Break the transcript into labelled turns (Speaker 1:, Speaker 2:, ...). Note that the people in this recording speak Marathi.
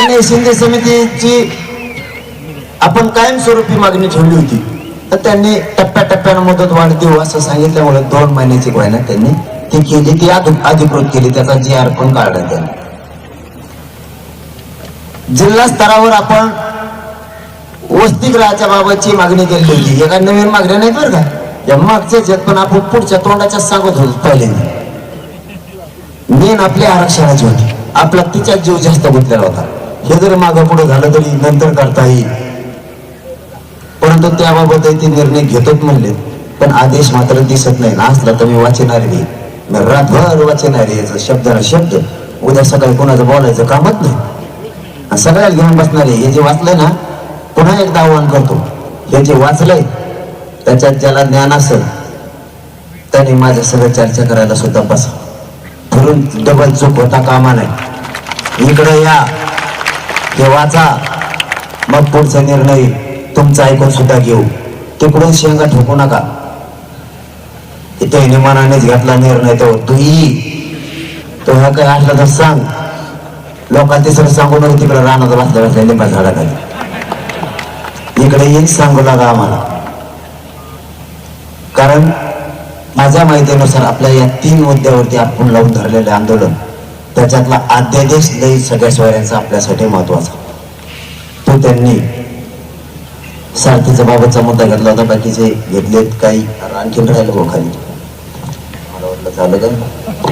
Speaker 1: मान्य शिंदे समितीची आपण कायमस्वरूपी मागणी ठेवली होती. तर त्यांनी टप्प्याटप्प्यानं मुदत वाढ देऊ हो असं सांगितल्यामुळे दोन महिन्याची वायना त्यांनी ती केली. ती अधिकृत केली. त्याचा जी आर पण काढला त्यांनी. जिल्हा स्तरावर आपण वस्तीगृहाच्या बाबतची मागणी केली होती. एका नवीन मागण्या नाहीत बरं का? या मागच्याच पण आपण पुढच्या तोंडाच्या सांगत होतो पहिल्यांदा. मेन आपल्या आरक्षणाची होती. आपला तिचा जीव जास्त गुंतलेला होता. हे जर मागं पुढे झालं तरी नंतर करता येईल परंतु त्याबाबत ते निर्णय घेतोच म्हणले. पण आदेश मात्र दिसत नाही. ना असला तर मी वाचणार नाही रातभर वाचणार याचा शब्द ना शब्द. उद्या सकाळी कोणाचं बोलायचं कामच नाही. सगळ्याला घेऊन बसणार आहे हे जे वाचलंय ना पुन्हा एकदा आव्हान करतो. हे जे वाचलंय त्याच्यात ज्याला ज्ञान असेल त्याने माझ्या सगळं चर्चा करायला सुद्धा बसा. फिरून डबल चूक होता कामा नाही इकडे या. हे वाचा. मग पुढचा निर्णय तुमचा ऐकून सुद्धा घेऊ. तिकडून शेंगा ठोकू नका. इथे मनानेच घेतला निर्णय तो. तुही तो ह्या काय असला तर सांग. लोकांना तिसरं सांगू नको तिकडे रानात बसल्या बसल्या लिंबा झाडाखाली इकडे येईन सांगू लागा आम्हाला. कारण माझ्या माहितीनुसार आपल्या या तीन मुद्द्यावरती आपण लावून धरलेले आंदोलन. त्याच्यातला अध्यादेश लई सगळ्या सोयऱ्यांचा आपल्यासाठी महत्त्वाचा तो त्यांनी सारथीचा बाबतचा मुद्दा घेतला होता बाकीचे घेतलेत काही. आणखीन राहिलं खाली. मला वाटलं झालं का?